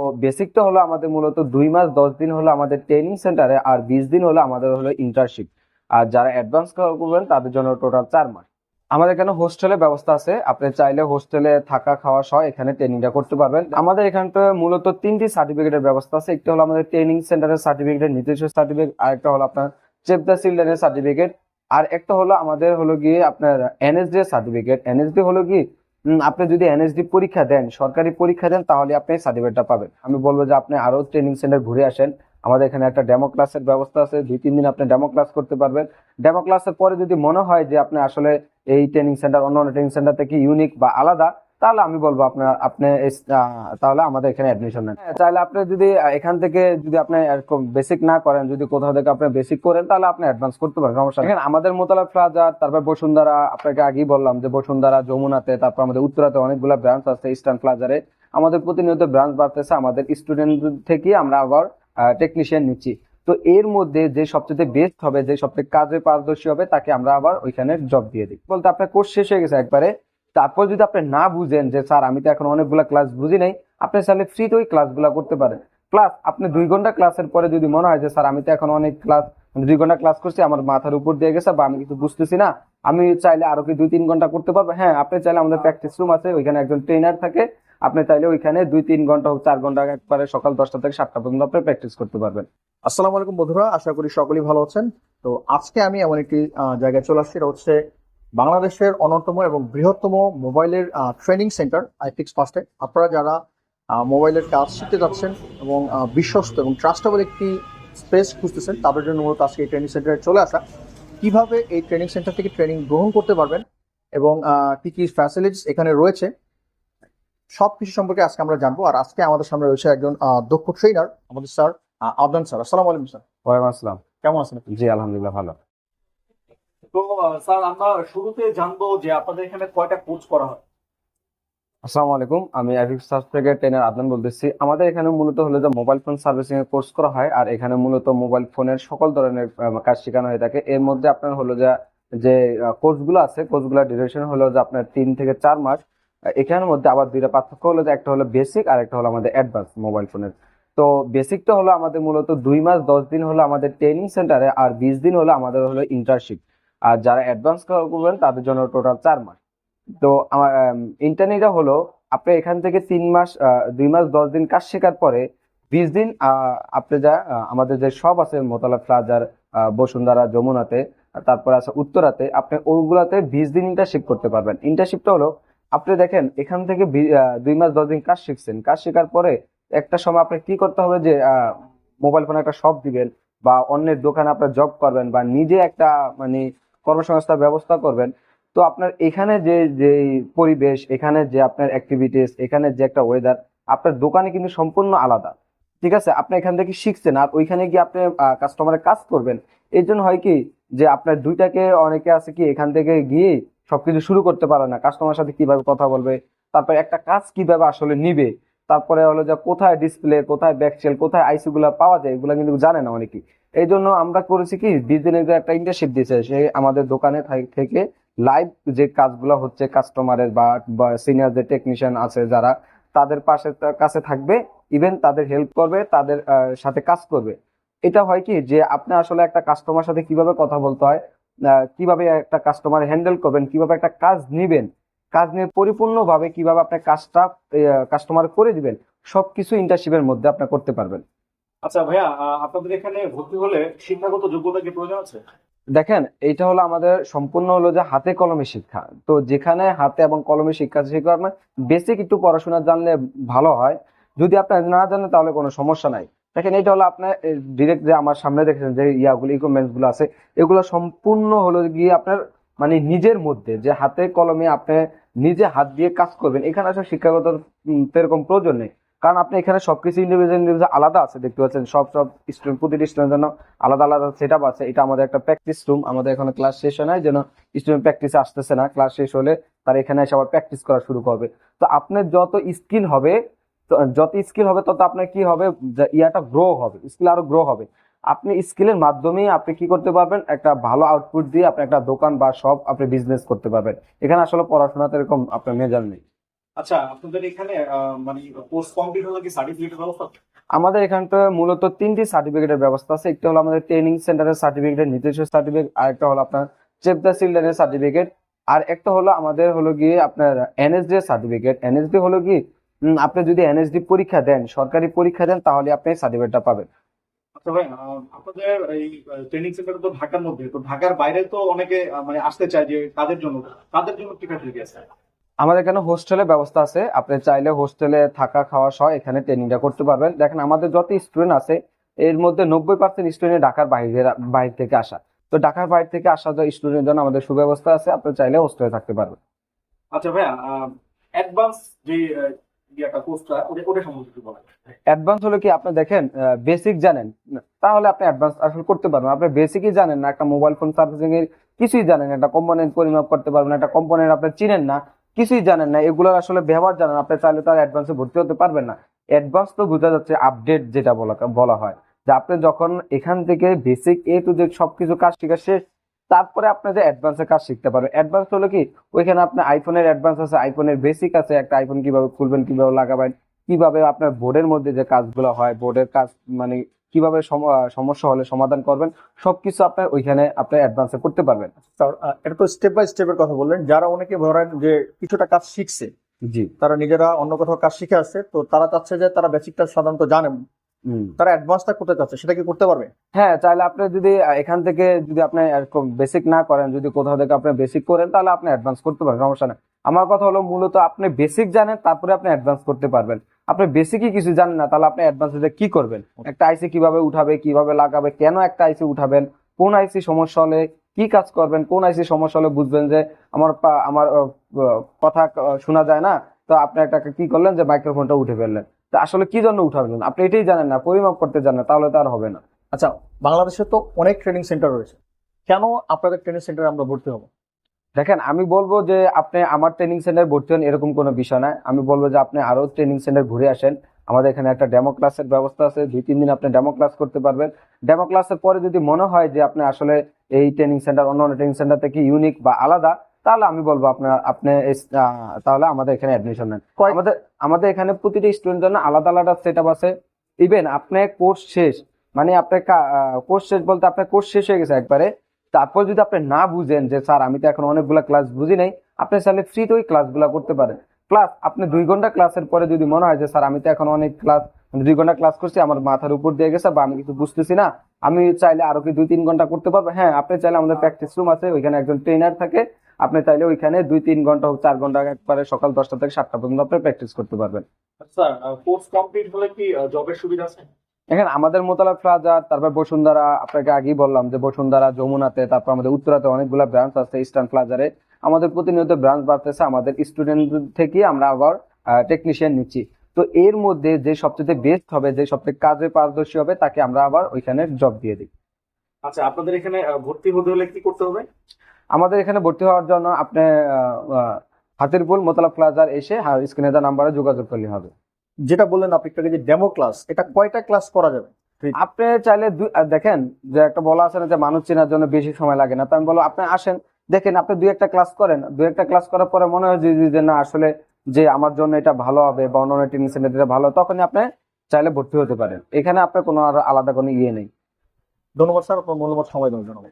তো বেসিকটা হলো আমাদের মূলত দুই মাস, দশ দিন হলো আমাদের ট্রেনিং সেন্টারে আর বিশ দিন হলো আমাদের হলো ইন্টার্নশিপ আর যারা অ্যাডভান্স করবেন, তাদের জন্য টোটাল চার মাস। আমাদের এখানে হোস্টেলের ব্যবস্থা আছে। আপনি চাইলে হোস্টেলে থাকা, খাওয়া সহ এখানে ট্রেনিংটা করতে পারবেন। আমাদের এখানটা মূলত তিনটি সার্টিফিকেটের ব্যবস্থা আছে। একটা হলো আমাদের ট্রেনিং সেন্টারের সার্টিফিকেট নিজস্ব সার্টিফিকেট আর একটা হলো আপনার চেপ দ্য চিলড্রেনের সার্টিফিকেট আর একটা হলো আমাদের হলো গিয়ে আপনার এনএসডি সার্টিফিকেট এনএসডি হলো কি? আপনি যদি এনএসডি পরীক্ষা দেন, সরকারি পরীক্ষা দেন, তাহলে আপনি সার্টিফিকেটটা পাবেন। আমি বলব যে আপনি আরও ট্রেনিং সেন্টার ঘুরে আসেন। আমাদের এখানে একটা ডেমো ক্লাসের ব্যবস্থা আছে। দুই, তিন দিন আপনি ডেমো ক্লাস করতে পারবেন। ডেমো ক্লাসের পরে যদি মনে হয় যে আপনি আসলে এই ট্রেনিং সেন্টার অন্য অন্য ট্রেনিং সেন্টার থেকে ইউনিক বা আলাদা তাহলে আমি বলব আপনার আপনি তাহলে আমাদের এখানে অ্যাডমিশন নেন। হ্যাঁ, তাহলে আপনি যদি এখান থেকে যদি আপনি বেসিক না করেন যদি কোথাও থেকে আপনি বেসিক করেন তাহলে আপনি অ্যাডভান্স করতে পারেন সমস্যা। এখানে আমাদের মোতালা প্লাজা তারপর বসুন্ধরা আপনাকে আগেই বললাম যে বসুন্ধরা যমুনাতে তারপর আমাদের উত্তরাতে অনেকগুলো ব্রাঞ্চ আছে ইস্টার্ন প্লাজারে আমাদের প্রতিনিয়ত ব্রাঞ্চ বাড়তেছে আমাদের স্টুডেন্ট থেকে আমরা আবার টেকনিশিয়ান নিচ্ছি। তো এর মধ্যে যে সবচেয়ে বেস্ট হবে যে সবচেয়ে কাজে পারদর্শী হবে তাকে আমরা আবার ওইখানে জব দিয়ে দিই। বলতে আপনার কোর্স শেষ হয়ে গেছে একবারে। তারপর যদি আপনি না বুঝেন যে, স্যার, আমি তো এখন অনেকগুলো ক্লাস বুঝি নাই, আপনি চাইলে ফ্রিতে ওই ক্লাসগুলো করতে পারেন। প্লাস আপনি দুই ঘণ্টা ক্লাসের পরে যদি মনে হয় যে, স্যার, আমি তো এখন অনেক ক্লাস দুই ঘণ্টা ক্লাস করছি, আমার মাথার উপর দিয়ে গেছে বা আমি কিছু বুঝতেছি না, আমি চাইলে আরও কি দুই তিন ঘণ্টা করতে পারব? হ্যাঁ আপনি চাইলে আমাদের প্র্যাকটিস রুম আছে, ওইখানে একজন ট্রেনার থাকে। আপনি চাইলে ওইখানে দুই তিন ঘণ্টা হোক, চার ঘণ্টা একবারে সকাল দশটা থেকে সাতটা পর্যন্ত আপনি প্র্যাকটিস করতে পারবেন। আসসালামু আলাইকুম বন্ধুরা, আশা করি সকলেই ভালো আছেন। তো আজকে আমি এমন একটি জায়গায় চলে আসছি, এটা হচ্ছে বাংলাদেশের অন্যতম এবং বৃহত্তম মোবাইলের ট্রেনিং সেন্টার আইফিক্স ফার্স্টে আপনারা যারা মোবাইলের কাজ শিখতে যাচ্ছেন এবং বিশ্বস্ত এবং ট্রাস্টেবল একটি স্পেস খুঁজতেছেন তাদের জন্য মূলত আজকে এই ট্রেনিং সেন্টারে চলে আসা। কীভাবে এই ট্রেনিং সেন্টার থেকে ট্রেনিং গ্রহণ করতে পারবেন এবং কী কী ফ্যাসিলিটিস এখানে রয়েছে সব কিছু সম্পর্কে আজকে আমরা জানব। আর আজকে আমাদের সামনে রয়েছে একজন দক্ষ ট্রেনার আমাদের স্যার আদনান স্যার। আসসালামু আলাইকুম স্যার। ওয়ালাইকুম আসসালাম। কেমন আছেন? জি আলহামদুলিল্লাহ ভালো। তো, স্যার, আমরা শুরুতে জানব যে আপনাদের এখানে কয়টা কোর্স করা হয়। আসসালামু আলাইকুম, আমি সার্চ থেকে ট্রেনার আদনান বলতেছি। আমাদের এখানে মূলত হলো যে মোবাইল ফোন সার্ভিসিং এর কোর্স করা হয়, আর এখানে মূলত মোবাইল ফোনের সকল ধরনের কাজ শেখানো হয়ে থাকে। এর মধ্যে আপনার হলো যে যে কোর্সগুলো আছে কোর্সগুলোর ডিউরেশন হলো যে আপনার তিন থেকে চার মাস। এখানের মধ্যে আবার দুইটা পার্থক্য হলো যে, একটা হলো বেসিক আর একটা হলো আমাদের অ্যাডভান্স মোবাইল ফোনের তো বেসিকটা হলো আমাদের মূলত দুই মাস, দশ দিন হলো আমাদের ট্রেনিং সেন্টারে আর বিশ দিন হলো আমাদের হলো ইন্টার্নশিপ আর যারা অ্যাডভান্স করবেন তাদের জন্য টোটাল চার মাস। তো আমার ইন্টারনেটটা হলো আপনি এখান থেকে তিন মাস দুই মাস দশ দিন কাজ শেখার পরে বিশ দিন আপনি যা আমাদের যে সব আছে মোতালা প্লাজার আহ, বসুন্ধরা যমুনাতে তারপরে আছে উত্তরাতে আপনি ওইগুলাতে বিশ দিন ইন্টার্নশিপ করতে পারবেন। ইন্টার্নশিপটা হলো আপনি দেখেন এখান থেকে দুই মাস দশ দিন কাজ শিখছেন। কাজ শেখার পরে একটা সময় আপনি কি করতে হবে যে মোবাইল ফোনে একটা শপ দিবেন বা অন্যের দোকানে আপনার জব করবেন বা নিজে একটা মানে কর্মসংস্থার ব্যবস্থা করবেন। তো আপনার এখানে যে যে পরিবেশ, এখানে যে আপনার অ্যাক্টিভিটিস এখানে যে একটা ওয়েদার আপনার দোকানে কিন্তু সম্পূর্ণ আলাদা। ঠিক আছে? আপনি এখান থেকে শিখছেন আর ওইখানে গিয়ে আপনি কাস্টমারের কাজ করবেন। এই জন্য হয় কি যে আপনার দুইটাকে অনেকে আছে কি এখান থেকে গিয়ে সবকিছু শুরু করতে পারে না। কাস্টমার সাথে কীভাবে কথা বলবে, তারপরে একটা কাজ কীভাবে আসলে নিবে, তারপরে হলো যে কোথায় ডিসপ্লে কোথায় ব্যাকসেল কোথায় আইসি গুলা পাওয়া যায়, এগুলা কিন্তু জানে না অনেকেই। এই জন্য আমরা করেছি কি যে একটা ইন্টারশিপ দিয়েছে। সে আমাদের দোকানে থেকে লাইভ যে কাজগুলো হচ্ছে কাস্টমারের বা সিনিয়র যে টেকনিশিয়ান আছে যারা, তাদের পাশে কাছে থাকবে ইভেন তাদের হেল্প করবে, তাদের সাথে কাজ করবে। এটা হয় কি, যে আপনি আসলে একটা কাস্টমার সাথে কীভাবে কথা বলতে হয় কীভাবে একটা কাস্টমার হ্যান্ডেল করবেন, কীভাবে একটা কাজ নিবেন, কাজ নিয়ে পরিপূর্ণভাবে কীভাবে আপনার কাজটা কাস্টমার করে দিবেন, সবকিছু ইন্টারশিপের মধ্যে আপনি করতে পারবেন। আচ্ছা ভাইয়া আপনাদের এখানে ভর্তি হলে শিক্ষাগত যোগ্যতা কি প্রয়োজন আছে? দেখেন এটা হলো আমাদের সম্পূর্ণ হলো যে হাতে কলমে শিক্ষা। তো যেখানে হাতে এবং কলমে শিক্ষা শিক্ষা বেসিক একটু পড়াশোনা জানলে ভালো হয়। যদি আপনার না জানেন তাহলে কোনো সমস্যা নাই। দেখেন এটা হলো আপনার ডিরেক্ট যে আমার সামনে দেখেছেন যে ইয়াগুলো ইকুইপমেন্টসগুলো আছে এগুলো সম্পূর্ণ হলো গিয়ে আপনার মানে নিজের মধ্যে যে হাতে কলমে আপনি নিজে হাত দিয়ে কাজ করবেন। এখানে আসলে শিক্ষাগত উম, সেরকম প্রয়োজন নেই। কারণ আপনি এখানে সবকিছু ইন্ডিভিজুয়াল ইন্ডিভিজুয়াল আলাদা আছে, দেখতে পাচ্ছেন, সব সব স্টুডেন্ট প্রতিটি স্টুডেন্টের জন্য আলাদা আলাদা সেট আপ আছে। এটা আমাদের একটা প্র্যাকটিস রুম আমাদের এখানে ক্লাস শেষ হয় নাই, যেন স্টুডেন্ট প্র্যাকটিসে আসতেছে না। ক্লাস শেষ হলে তার এখানে এসে আবার প্র্যাকটিস করা শুরু করবে। তো আপনার যত স্কিল হবে যত স্কিল হবে, তত আপনার কি হবে ইয়াটা গ্রো হবে স্কিল আরও গ্রো হবে। আপনি স্কিলের মাধ্যমেই আপনি কি করতে পারবেন? একটা ভালো আউটপুট দিয়ে আপনি একটা দোকান বা শপ আপনি বিজনেস করতে পারবেন। এখানে আসলে পড়াশোনাতে এরকম আপনার মেজার নেই। আচ্ছা আপনাদের এখানে মানে কোর্স কমপ্লিট হলে কি সার্টিফিকেটের ব্যবস্থা আমাদের এখানটা মূলত তিনটি সার্টিফিকেটের ব্যবস্থা আছে। একটা হলো আমাদের ট্রেনিং সেন্টারের সার্টিফিকেট নিজস্ব সার্টিফিকেট আর একটা হলো আপনার চেপ দ্য চিলড্রেনের সার্টিফিকেট আর একটা হলো আমাদের হলো গিয়ে আপনার এনএসডি সার্টিফিকেট এনএসডি হলো কি আপনি যদি এনএসডি পরীক্ষা দেন সরকারি পরীক্ষা দেন তাহলে আপনি সার্টিফিকেটটা পাবেন। আচ্ছা ভাই আপনাদের এই ট্রেনিং সেন্টার তো ঢাকার মধ্যে তো ঢাকার বাইরে তো অনেকে মানে আসতে চায় যে কাদের জন্য তাদের জন্য কি ফ্যাসিলিটি আছে? আমাদের এখানে হোস্টেলের ব্যবস্থা আছে। আপনি চাইলে হোস্টেলে থাকা খাওয়া সহ এখানে ট্রেনিংটা করতে পারবেন। দেখেন আমাদের যত স্টুডেন্ট আছে এর মধ্যে নব্বই পার্সেন্ট স্টুডেন্ট ঢাকার বাইরে বাইরে থেকে আসা। তো ঢাকার বাইরে থেকে আসা যা স্টুডেন্টের জন্য আমাদের সুব্যবস্থা আছে আপনি চাইলে হোস্টেলে থাকতে পারবেন। আচ্ছা ভাইয়া অ্যাডভান্স যে আহ, কোর্সটা ওটা ওটা সম্বন্ধে একটু বলেন। অ্যাডভান্স হলো কি আপনি দেখেন বেসিক জানেন। তাহলে আপনি অ্যাডভান্স আসলে করতে পারবেন। আপনি বেসিকই জানেন না একটা মোবাইল ফোন সার্ভিসিং এর কিছুই জানেন একটা কম্পোনেন্ট পরিমাপ করতে পারবেন একটা কম্পোনেন্ট আপনি চিনেন না। কিছুই জানেন না, এগুলোর আসলে ব্যবহার জানেন আপনি চাইলে তার অ্যাডভান্সে ভর্তি হতে পারবেন না। অ্যাডভান্স তো বোঝা যাচ্ছে আপডেট যেটা বলা বলা হয়। যে আপনি যখন এখান থেকে বেসিক এ টু জেড সবকিছু কাজ শিখা শেষ, তারপরে আপনি যে অ্যাডভান্সের কাজ শিখতে পারবেন। অ্যাডভান্স হলো কি? ওইখানে আপনার আইফোনের অ্যাডভান্স আছে আইফোনের বেসিক আছে, একটা আইফোন কীভাবে খুলবেন, কীভাবে লাগাবেন, কীভাবে আপনার বোর্ডের মধ্যে যে কাজগুলো হয় বোর্ডের কাজ মানে কীভাবে সমস্যা হলে সমাধান করবেন সবকিছু আপনার ওইখানে আপনি অ্যাডভান্সে করতে পারবেন। এটা তো স্টেপ বাই স্টেপের কথা বললেন। যারা অনেকে ধরেন যে কিছুটা কাজ শিখছে জি। তারা নিজেরা অন্য কোথাও কাজ শিখে আসছে তো তারা চাচ্ছে যে তারা বেসিকটা সাধারণত জানেন। তারা অ্যাডভান্সটা করতে চাচ্ছে সেটা কি করতে পারবে? হ্যাঁ চাইলে আপনি যদি এখান থেকে যদি আপনি বেসিক না করেন যদি কোথাও থেকে আপনি বেসিক করেন তাহলে আপনি অ্যাডভান্স করতে পারেন সমস্যা নেই। আমার কথা হলো মূলত আপনি বেসিক জানেন তারপরে আপনি অ্যাডভান্স করতে পারবেন। আপনি বেসিকই কিছু জানেন না, তাহলে আপনি অ্যাডভান্সে কি করবেন? একটা আইসি কীভাবে উঠাবে, কীভাবে লাগাবে, কেন একটা আইসি উঠাবেন? কোন আইসি সমস্যা হলে কি কাজ করবেন? কোন আইসি সমস্যা হলে বুঝবেন যে আমার আমার কথা শোনা যায় না? তো আপনি একটা কি করলেন যে মাইক্রোফোনটা উঠে ফেললেন। তা আসলে কি জন্য উঠাবেন? আপনি এটাই জানেন না, পরিমাপ করতে জানেন তাহলে তো আর হবে না। আচ্ছা বাংলাদেশে তো অনেক ট্রেনিং সেন্টার রয়েছে। কেন আপনাদের ট্রেনিং সেন্টারে আমরা ভর্তি হব? দেখেন আমি বলব যে আপনি আমার ট্রেনিং সেন্টার ভর্তি হন এরকম কোনো বিষয় না। আমি বলব যে আপনি আরও ট্রেনিং সেন্টার ঘুরে আসেন। আমাদের এখানে একটা ডেমো ক্লাসের ব্যবস্থা আছে। দুই তিন দিন আপনি ডেমো ক্লাস করতে পারবেন। ডেমো ক্লাসের পরে যদি মনে হয় যে আপনি আসলে এই ট্রেনিং সেন্টার অন্য অন্য ট্রেনিং সেন্টার থেকে ইউনিক বা আলাদা তাহলে আমি বলব আপনার আপনি তাহলে আমাদের এখানে অ্যাডমিশন নেন। আমাদের আমাদের এখানে প্রতিটি স্টুডেন্ট জন্য আলাদা আলাদা সেট আপ আছে। ইভেন আপনার কোর্স শেষ মানে আপনার কোর্স শেষ বলতে আপনার কোর্স শেষ হয়ে গেছে একবারে। তারপর যদি আপনি না বুঝেন যে, স্যার, আমি তো এখন অনেকগুলো ক্লাস বুঝি নাই, আপনি চাইলে ফ্রিতে ওই ক্লাসগুলো করতে পারেন। ক্লাস আপনি দুই ঘণ্টা ক্লাসের পরে যদি মনে হয় যে, স্যার, আমি তো এখন অনেক ক্লাস দুই ঘণ্টা ক্লাস করছি, আমার মাথার উপর দিয়ে গেছে বা আমি কিছু বুঝতেছি না, আমি চাইলে আরও কি দুই তিন ঘণ্টা করতে পারব? হ্যাঁ আপনি চাইলে আমাদের প্র্যাকটিস রুম আছে, ওইখানে একজন ট্রেনার থাকে, আপনি চাইলে ওইখানে দুই তিন ঘণ্টা হোক, চার ঘণ্টা একবারে সকাল দশটা থেকে সাতটা পর্যন্ত আপনি প্র্যাকটিস করতে পারবেন। স্যার কোর্স কমপ্লিট হলে কি জবের সুবিধা আছে? এখানে আমাদের মোতালা প্লাজা তারপর বসুন্ধরা আপনাকে আগেই বললাম যে বসুন্ধরা যমুনাতে তারপর আমাদের উত্তরাতে অনেকগুলো ব্রাঞ্চ আছে ইস্টার্ন প্লাজারে আমাদের প্রতিনিয়ত ব্রাঞ্চ বাড়তেছে আমাদের স্টুডেন্ট থেকে আমরা আবার টেকনিশিয়ান নিচ্ছি। তো এর মধ্যে যে সবচেয়ে বেস্ট হবে যে সবচেয়ে কাজে পারদর্শী হবে তাকে আমরা আবার ওইখানে জব দিয়ে দিই। আচ্ছা আপনাদের এখানে ভর্তি হতে হলে কি করতে হবে? আমাদের এখানে ভর্তি হওয়ার জন্য আপনি হাতিরপুল মোতালা প্লাজার এসে স্ক্রিনে দেওয়া নাম্বারে যোগাযোগ করলে হবে। যেটা বললেন আপনি যে ডেমো ক্লাস এটা কয়টা ক্লাস করা যাবে? আপনি চাইলে দেখেন যে একটা বলা আছে না যে মানুষ চেনার জন্য বেশি সময় লাগে না তো আমি বলব আপনি আসেন দেখেন আপনি দুই একটা ক্লাস করেন দুই একটা ক্লাস করার পরে মনে হয় যে না আসলে যে আমার জন্য এটা ভালো হবে বা অন্য ট্রেনিং সেন্টার ভালো তখনই আপনি চাইলে ভর্তি হতে পারেন। এখানে আপনার কোনো আর আলাদা কোনো ইয়ে নেই। ধন্যবাদ স্যার আপনার মূল্যবান সময় দেওয়ার জন্য।